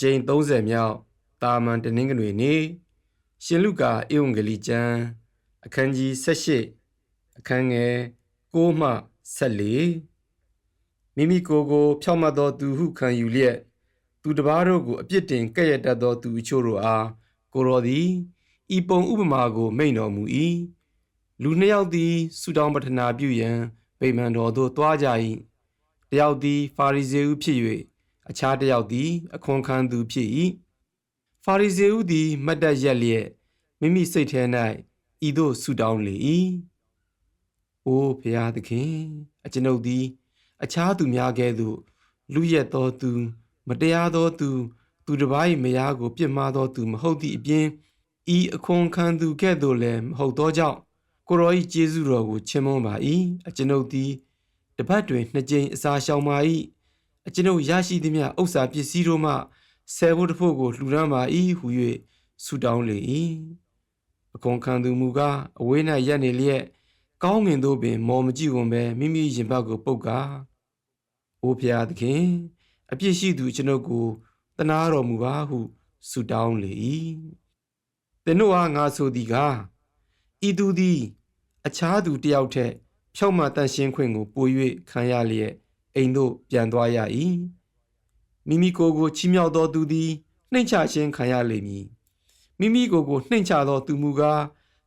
ကြိမ်30မြောက်တာမန်တနင်္ဂနွေနေ့ရှင်လုကာဧဝံဂေလိကျမ်းအခန်းကြီး18အခန်းငယ်6မှ14မိမိကိုယ်ကို ဖြောင့်မတ်သောသူဟုခံယူလျက်သူတစ်ပါးတို့ကိုအပြစ်တင်ကဲ့ရဲ့တတ်သောသူအချို့တို့အားကိုတော်သည်ဤပုံဥပမာကိုမိန့်တော်မူ၏လူနှစ်ယောက်သည်ဆုတောင်းပတနာပြုရန်ဗိမာန်တော်သို့တွားကြ၏တယောက်သည် ဖာရိဇေဥဖြစ်၍ အခြားတစ်ယောက်သည် အခွန်ခံသူဖြစ်၏ဖာရိဇေဥသည်မတ်တက်ရက်လျက်မိမိစိတ်ထဲ၌ဤသို့ဆုတောင်းလေ၏အိုဖျားသခင်အကျွန်ုပ်သည် အခြားသူများကဲ့သို့ လူရက်သောသူ မတရားသောသူ သူတစ်ပါး၏မယားကို ပြစ်မှားသောသူမဟုတ်သည့်အပြင်ဤအခွန်ခံသူကဲ့သို့လည်းမဟုတ်သောကြောင့်ကိုရော၏ကျေးဇူးတော်ကိုချီးမွမ်းပါ၏အကျွန်ုပ်သည်တပတ်တွင်နှစ်ကြိမ်အစာရှောင်ပါ၏ အကျွန်ုပ်ရရှိသမျှဥစ္စာပစ္စည်းတို့မှဆယ်ဖို့တစ်ဖို့ကိုလှူဒန်းပါ၏ဟု၍ဆုတောင်းလေ၏အခွန်ခံသူမူကားအဝေး၌ရပ်နေလျက်ကောင်းငင်သို့ပင် မော်မကြည့်ဝန်ပဲမိမိရင်ဘတ်ကိုပုတ်ကားအိုဖျားသခင်အပြစ်ရှိသူကျွန်ုပ်ကိုတနာတော်မူပါဟုဆုတောင်းလေ၏သင်တို့အားငါဆိုသည်ကားဤသူသည် အခြားသူတယောက်ထက်ဖြောက်မှတန်ရှင်းခွင့်ကိုပို၍ခံရလျက် အိမ်သို့ပြန်သွားရ၏မိမိကိုယ်ကိုချီးမြှောက်သောသူသည်နှိမ့်ချခြင်းခံရလိမ့်မည်မိမိကိုယ်ကိုနှိမ့်ချသောသူမူကား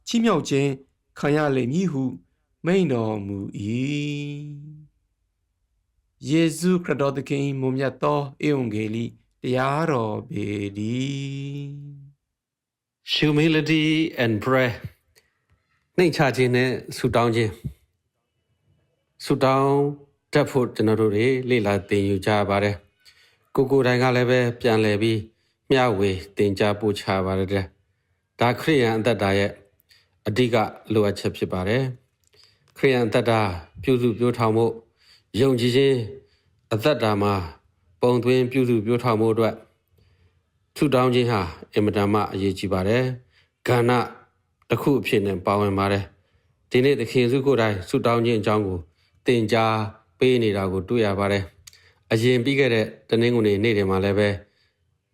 ချီးမြှောက်ခြင်းခံရလိမ့်မည်ဟု မိန့်တော်မူ၏ယေရှုခရစ်တော်သခင်၏မွန်မြတ်သောဧဝံဂေလိတရားတော်ပေတည်း humility and prayer နှိမ်ချခြင်းနဲ့ဆူတောင်းခြင်းဆူတောင်း တတ်ဖို့ကျွန်တော်တို့တွေလေ့လာသင်ယူကြပါတယ်ကိုကိုယ်တိုင်ကလည်းပဲပြန်လည်ပြီးမျှဝေသင်ကြားပို့ချပါတယ်တဲ့ဒါခရိယန်အသက်တာရဲ့အဓိကလိုအပ်ချက်ဖြစ်ပါတယ်ခရိယန်အသက်တာပြုစုပြောထောင်မှုယုံကြည်ခြင်းအသက်တာမှာပုံသွင်းပြုစုပြောထောင်မှုအတွက်ထူတောင်းခြင်းဟာအင်မတန်မှအရေးကြီးပါတယ်။ကဏ္ဍတစ်ခုအဖြစ်နဲ့ပါဝင်ပါတယ်။ဒီနေ့သခင်စုကိုယ်တိုင်ထူတောင်းခြင်းအကြောင်းကိုသင်ကြား ပေးနေတာကိုတွေ့ရပါတယ်။အရင်ပြီးခဲ့တဲ့တနင်္ဂနွေနေ့တွေမှာလည်းပဲ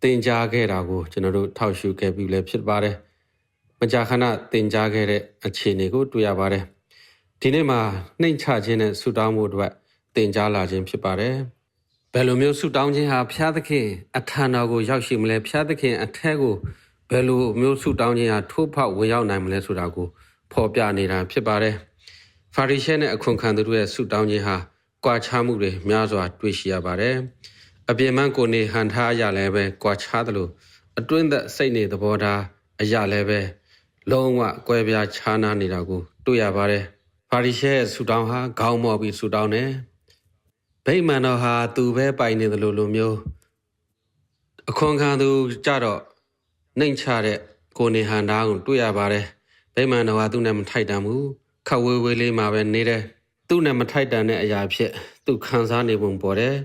သင်ကြားခဲ့တာကိုကျွန်တော်တို့ထောက်ရှုခဲ့ပြီးလည်းဖြစ်ပါတယ်။မကြာခဏသင်ကြားခဲ့တဲ့အခြေအနေကိုတွေ့ရပါတယ်။ဒီနေ့မှာနှိမ်ချခြင်းနဲ့ဆူတောင်းမှုအတွက်သင်ကြားလာခြင်းဖြစ်ပါတယ်။ဘယ်လိုမျိုးဆုတောင်းခြင်းဟာဖျားသခင်အထံတော်ကိုရောက်ရှိမလဲဖျားသခင်အထက်ကိုဘယ်လိုမျိုးဆုတောင်းခြင်းဟာထိုးဖောက်ဝင်ရောက်နိုင်မလဲဆိုတာကိုဖော်ပြနေတာဖြစ်ပါတယ်။ဖာရိရှဲနဲ့အခွန်ခံသူတို့ရဲ့ဆုတောင်းခြင်းဟာ ကွာခြားမှုတွေများစွာ တွေ့ရှိရပါတယ်။အပြင်းမကိုနေဟန်ထားရလည်းပဲကွာခြားသလိုအတွင်းသက်စိတ်နေသဘောထားအရာလည်းပဲလုံးဝကွဲပြားခြားနားနေတာကိုတွေ့ရပါတယ်။ဖာရိရှဲရဲ့ဆုတောင်းဟာခေါင်းမော်ပြီးဆုတောင်းတယ်။ဗိမာန်တော်ဟာသူပဲပိုင်နေတယ်လို့လိုမျိုးအခွန်ခံသူကြတော့နှိမ်ချတဲ့ကိုနေဟန်တာကိုတွေ့ရပါတယ်ဗိမာန်တော်ဟာသူနဲ့မထိုက်တန်ဘူးခက်ဝေးဝေးလေးမှာပဲနေတယ် သူနဲ့မထိုက်တန်တဲ့အရာဖြစ်သူခံစားနေပုံပေါ်တယ်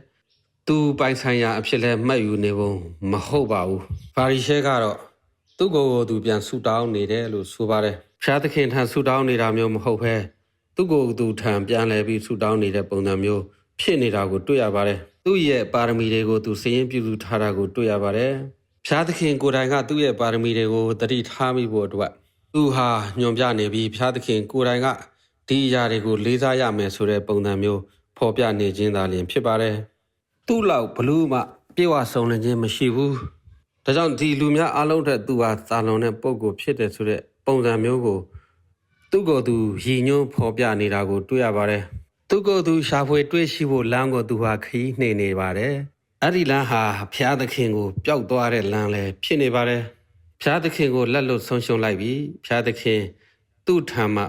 သူပိုင်ဆိုင်ရာအဖြစ်လဲမှတ်ယူနေပုံမဟုတ်ပါဘူးဖာရိရှဲကတော့သူ့ကိုယ်ကိုသူပြန်ဆူတောင်းနေတယ်လို့ဆိုပါတယ်ဖျားသခင်ထံဆူတောင်းနေတာမျိုးမဟုတ်ဘဲသူ့ကိုယ်သူထံပြန်လဲပြီးဆူတောင်းနေတဲ့ပုံစံမျိုးဖြစ်နေတာကိုတွေ့ရပါတယ်။သူ့ရဲ့ပါရမီတွေကိုသူစည်ရင်ပြုစုထားတာကိုတွေ့ရပါတယ်။ဖျားသခင်ကိုယ်တိုင်ကသူ့ရဲ့ပါရမီတွေကိုတတိထားမိဖို့အတွက်သူဟာညွန်ပြနေပြီးဖျားသခင်ကိုယ်တိုင်က ဒီအရာတွေကိုလေးစားရမယ်ဆိုတဲ့ပုံစံမျိုးဖော်ပြနေခြင်းသာလျှင်ဖြစ်ပါတယ်။သူ့လောက်ဘလူးမှပြေဝဆုံလင်ခြင်းမရှိဘူး။ဒါကြောင့်ဒီလူများအလုံးထက်သူဟာသာလွန်တဲ့ပုံကိုဖြစ်တယ်ဆိုတဲ့ပုံစံမျိုးကိုသူ့ကိုယ်သူရည်ညွှန်းဖော်ပြနေတာကိုတွေ့ရပါတယ်။သူ့ကိုယ်သူရှာဖွေတွေ့ရှိဖို့လမ်းကိုသူဟာခရီးနှိမ်နေပါတယ်။အဲ့ဒီလမ်းဟာဖျားသခင်ကိုပျောက်သွားတဲ့လမ်းလည်းဖြစ်နေပါတယ်။ဖျားသခင်ကိုလက်လွတ်ဆုံးရှုံးလိုက်ပြီးဖျားသခင်သူ့ထံမှ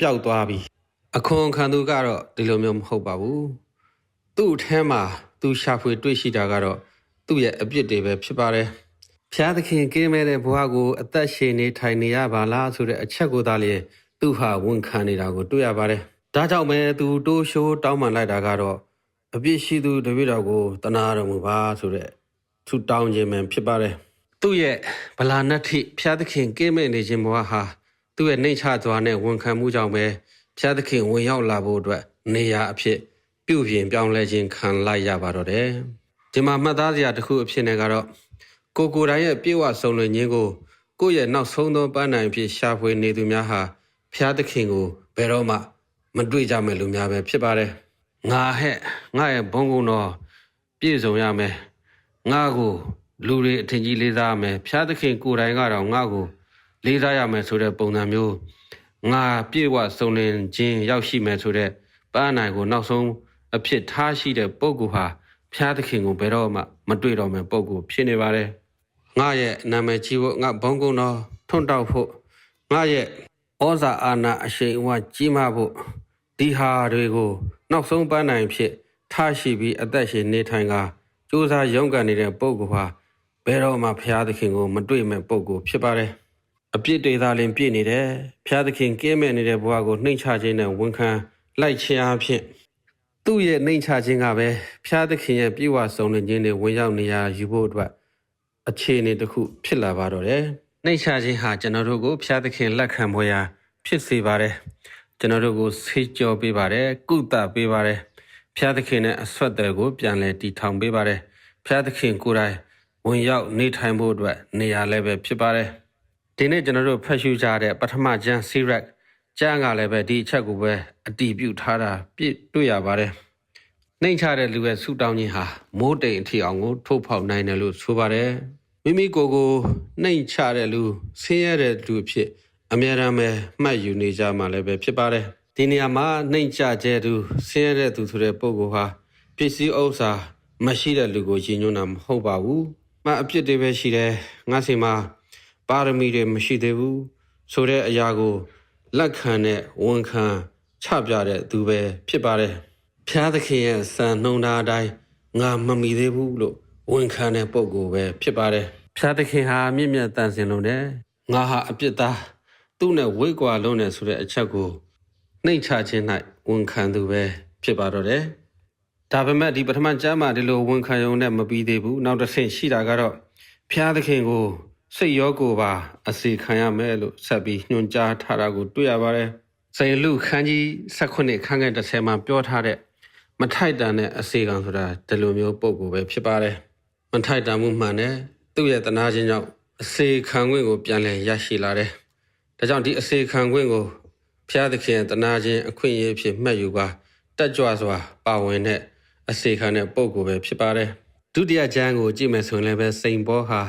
ပျောက်သွားပြီ။အခွန်ခံသူကတော့ဒီလိုမျိုးမဟုတ်ပါဘူး။သူ့အထဲမှာသူရှာဖွေတွေ့ရှိတာကတော့သူ့ရဲ့အပြစ်တွေပဲဖြစ်ပါတယ်။ဖျားသခင်ကင်းမဲ့တဲ့ဘဝကိုအသက်ရှင်နေထိုင်နေရပါလားဆိုတဲ့အချက်ကိုသာလျှင်သူဟာဝန်ခံနေတာကိုတွေ့ရပါတယ်။ဒါကြောင့်ပဲသူတိုးရှိုးတောင်းပန်လိုက်တာကတော့အပြစ်ရှိသူတပည့်တော်ကိုတနာတော်မူပါဆိုတဲ့သူတောင်းခြင်းပဲဖြစ်ပါတယ်။သူ့ရဲ့ဗလာနတ်ထိဖျားသခင်ကင်းမဲ့နေခြင်းဘဝဟာ သူ့ရဲ့နှိမ်ချသွားတဲ့ဝန်ခံမှုကြောင့်ပဲဖျားသခင်ဝင်ရောက်လာဖို့အတွက်နေရာအဖြစ်ပြုပြင်ပြောင်းလဲခြင်းခံလိုက်ရပါတော့တယ်။ဒီမှာမှတ်သားစရာတစ်ခုအဖြစ်နဲ့ကတော့ကိုကိုယ်တိုင်ရဲ့ပြေဝဆုံးလွင်ခြင်းကိုကိုယ့်ရဲ့နောက်ဆုံးသောပန်းနိုင်ဖြစ်ရှာဖွေနေသူများဟာဖျားသခင်ကိုဘယ်တော့မှမတွေ့ကြမယ်လူများပဲဖြစ်ပါတယ်ငါဟဲ့ငါရဲ့ဘုံကုန်းတော်ပြည့်စုံရမယ်ငါကိုလူတွေအထင်ကြီးလေးစားရမယ်ဖျားသခင်ကိုယ်တိုင်ကတော့ငါကို လေးစားရမယ်ဆိုတဲ့ပုံစံမျိုးငါပြေဝဆုံးလင်ခြင်းရောက်ရှိမယ်ဆိုတဲ့ပန်းနိုင်ကိုနောက်ဆုံးအဖြစ်ထားရှိတဲ့ပုဂ္ဂိုလ်ဟာဖျားသခင်ကိုဘယ်တော့မှမတွေ့တော့မယ်ပုဂ္ဂိုလ်ဖြစ်နေပါတယ်ငါရဲ့နာမည်ကြီးဖို့ငါဘုံကုန်းတော်ထွန်းတောက်ဖို့ငါရဲ့ဩဇာအာဏာအရှိန်အဝါကြီးမားဖို့ဒီဟာတွေကိုနောက်ဆုံးပန်းနိုင်ဖြစ်ထားရှိပြီးအသက်ရှင်နေထိုင်ကစူးစမ်းရုန်းကန်နေတဲ့ပုဂ္ဂိုလ်ဟာဘယ်တော့မှဖျားသခင်ကိုမတွေ့မဲ့ပုဂ္ဂိုလ်ဖြစ်ပါတယ် အပြစ်တွေသာလင်ပြည့်နေတယ်ဖျားသခင်ကဲမဲ့နေတဲ့ဘဝကိုနှိမ့်ချခြင်းနဲ့ဝန်ခံလိုက်ခြင်းအဖြစ်သူ့ရဲ့နှိမ်ချခြင်းကပဲဖျားသခင်ရဲ့ပြေဝဆုံးနေခြင်းတွေဝင်ရောက်နေရယူဖို့အတွက်အခြေအနေတစ်ခုဖြစ်လာပါတော့တယ်။နှိမ်ချခြင်းဟာကျွန်တော်တို့ကိုဖျားသခင်လက်ခံဖို့ရာဖြစ်စေပါတယ်။ကျွန်တော်တို့ကိုဆေးကြောပေးပါတယ်၊ကုသပေးပါတယ်။ဖျားသခင်နဲ့အဆွတ်တယ်ကိုပြန်လဲတည်ထောင်ပေးပါတယ်။ဖျားသခင်ကိုယ်တိုင်ဝင်ရောက်နေထိုင်ဖို့အတွက်နေရာလည်းပဲဖြစ်ပါတယ်။ ဒီနေ့ကျွန်တော်တို့ဖတ်ရှုကြတဲ့ပထမကျမ်းစီရက်ကျမ်းကလည်းပဲဒီအချက်ကိုပဲအတီးပြုတ်ထားတာပြည့်တွေ့ရပါတယ်။နှိမ်ချတဲ့လူရဲ့ဆူတောင်းခြင်းဟာမိုးတိမ်အထီအောင်ကိုထုတ်ဖောက်နိုင်တယ်လို့ဆိုပါတယ်။မိမိကိုယ်ကိုနှိမ်ချတဲ့လူဆင်းရဲတဲ့လူအဖြစ်အများရန်ပဲမှတ်ယူနေကြမှာလည်းပဲဖြစ်ပါတယ်။ဒီနေရာမှာနှိမ်ချတဲ့သူဆင်းရဲတဲ့သူဆိုတဲ့ပုဂ္ဂိုလ်ဟာပစ္စည်းဥစ္စာမရှိတဲ့လူကိုယဉ်ညွန်းတာမဟုတ်ပါဘူး။မအပြစ်တွေပဲရှိတယ်။ငါစီမှာ ပါရမီတွေမရှိသေးဘူးဆိုတဲ့အရာကိုလက်ခံတဲ့ဝန်ခံချပြတဲ့သူပဲဖြစ်ပါတယ်။ဖျားသခင်ရဲ့စံနှုံသားအတိုင်းငါမမီသေးဘူးလို့ဝန်ခံတဲ့ပုံကိုပဲဖြစ်ပါတယ်။ဖျားသခင်ဟာမြင့်မြတ်တန်ဆင်လုံးတယ်။ငါဟာအပြစ်သားသူ့နဲ့ဝေးကွာလုံးတယ်ဆိုတဲ့အချက်ကိုနှိမ့်ချခြင်း၌ဝန်ခံသူပဲဖြစ်ပါတော့တယ်။ဒါပေမဲ့ဒီပထမကျမ်းမှာဒီလိုဝန်ခံရုံနဲ့မပြီးသေးဘူး။နောက်တစ်ဆင့်ရှိတာကတော့ဖျားသခင်ကို စိတ်ရောကိုယ်ပါအစီခံရမယ်လို့ဆက်ပြီးညွှန်ကြားထားတာကိုတွေ့ရပါတယ်။စိန်လူခန်းကြီး16ခန်းငယ်30မှာပြောထားတဲ့မထိုက်တန်တဲ့အစီခံဆိုတာဒီလိုမျိုးပုံကိုပဲဖြစ်ပါတယ်။မထိုက်တန်မှုမှန်တဲ့သူ့ရဲ့တနာခြင်းကြောင့်အစီခံခွင့်ကိုပြန်လည်ရရှိလာတယ်။ဒါကြောင့်ဒီအစီခံခွင့်ကိုဖျားသခင်ရဲ့တနာခြင်းအခွင့်အရေးဖြစ်မှတ်ယူပါတက်ကြွစွာပါဝင်တဲ့အစီခံတဲ့ပုံကိုပဲဖြစ်ပါတယ်။ဒုတိယကျမ်းကိုကြည့်မယ်ဆိုရင်လည်းပဲစိန်ဘောဟာ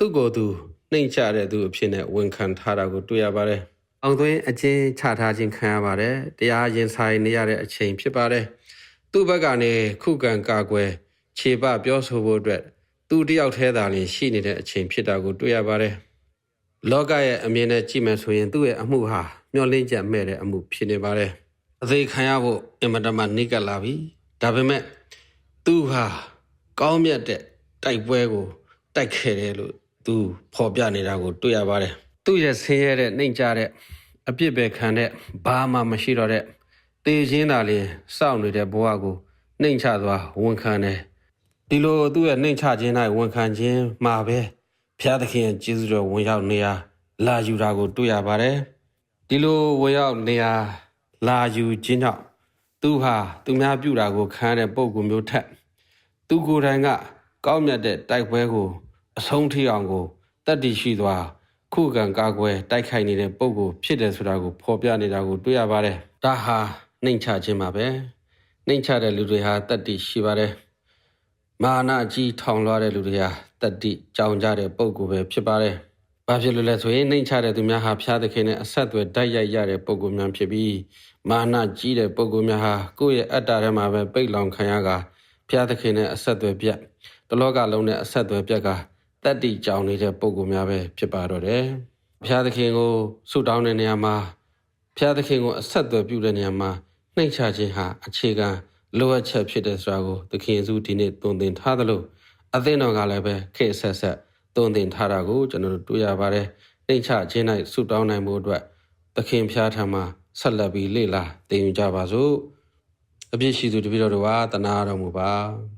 သူ့ကိုယ်သူနှိမ့်ချတဲ့သူအဖြစ်နဲ့ဝန်ခံထားတာကိုတွေ့ရပါတယ်။အောင်သွင်းအချင်းချထားခြင်းခံရပါတယ်။တရားရင်ဆိုင်နေရတဲ့အချိန်ဖြစ်ပါတယ်။သူ့ဘက်ကနေခုခံကာကွယ်ခြေပပြောဆိုဖို့အတွက်သူတယောက်ထဲသာလျှင်ရှိနေတဲ့အချိန်ဖြစ်တာကိုတွေ့ရပါတယ်။လောကရဲ့အမြင်နဲ့ကြည့်မယ်ဆိုရင်သူ့ရဲ့အမှုဟာမျောလင်းချက်မဲ့တဲ့အမှုဖြစ်နေပါတယ်။အသေးခံရဖို့အင်မတန်မှနှိကပ်လာပြီ။ဒါပေမဲ့သူဟာကောင်းမြတ်တဲ့တိုက်ပွဲကိုတိုက်ခဲ့တယ်လို့ သူဖော်ပြနေတာကိုတွေ့ရပါတယ်သူရဲ့ဆင်းရဲတဲ့နှိမ်ကြတဲ့အပြစ်ပဲခံတဲ့ဘာမှမရှိတော့တဲ့တေခြင်းသာလျင်စောင့်နေတဲ့ဘဝကိုနှိမ်ချသွားဝန်ခံတယ်ဒီလိုသူ့ရဲ့နှိမ်ချခြင်း၌ဝန်ခံခြင်းမှာပဲဘုရားသခင်ရဲ့ကျေးဇူးတော်ဝင်ရောက်နေရာလာယူတာကိုတွေ့ရပါတယ်ဒီလိုဝင်ရောက်နေရာလာယူခြင်းကြောင့်သူဟာသူများပြုတာကိုခံရတဲ့ပုံကူမျိုးထက်သူကိုယ်တိုင်ကကောင်းမြတ်တဲ့တိုက်ပွဲကို အဆုံးထိအောင်ကိုတတ်တည်ရှိသွားခုခံကာကွယ်တိုက်ခိုက်နေတဲ့ပုံကိုဖြစ်တယ်ဆိုတာကိုဖော်ပြနေတာကိုတွေ့ရပါတယ်။ဒါဟာနှိမ်ချခြင်းပါပဲ။နှိမ်ချတဲ့လူတွေဟာတတ်တည်ရှိပါတယ်။မာနကြီးထောင်လွှားတဲ့လူတွေဟာတတ်တည်ကြောင်ကြတဲ့ပုံကိုပဲဖြစ်ပါတယ်။ဘာဖြစ်လို့လဲဆိုရင်နှိမ်ချတဲ့သူများဟာဖျားသခင်နဲ့အဆက်အသွယ်ဓာတ်ရိုက်ရတဲ့ပုံကိုများဖြစ်ပြီးမာနကြီးတဲ့ပုံကိုများဟာကိုယ့်ရဲ့အတ္တထဲမှာပဲပိတ်လောင်ခံရကဖျားသခင်နဲ့အဆက်အသွယ်ပြတ်တလောကလုံးနဲ့အဆက်အသွယ်ပြတ်က တတ္တိကြောင်နေတဲ့ပုံကူများပဲဖြစ်ပါတော့တယ်။ဘုရားသခင်ကိုဆုတောင်းတဲ့နေရာမှာဘုရားသခင်ကိုအဆက်အသွယ်ပြုတဲ့နေရာမှာနှိမ့်ချခြင်းဟာအခြေခံလိုအပ်ချက်ဖြစ်တဲ့ဆိုတာကိုသခင်ယေရှုဒီနေ့သွန်သင်ထားသလိုအသင်းတော်ကလည်းပဲခေတ်ဆက်ဆက်သွန်သင်ထားတာကိုကျွန်တော်တို့တွေ့ရပါတယ်။နှိမ့်ချခြင်း၌ဆုတောင်းနိုင်မှုအတွက်သခင်ဖျားထံမှာဆက်လက်ပြီးလေ့လာသင်ယူကြပါစို့။အပြည့်ရှိသူတပည့်တော်တို့ဟာတနာတော်မူပါ။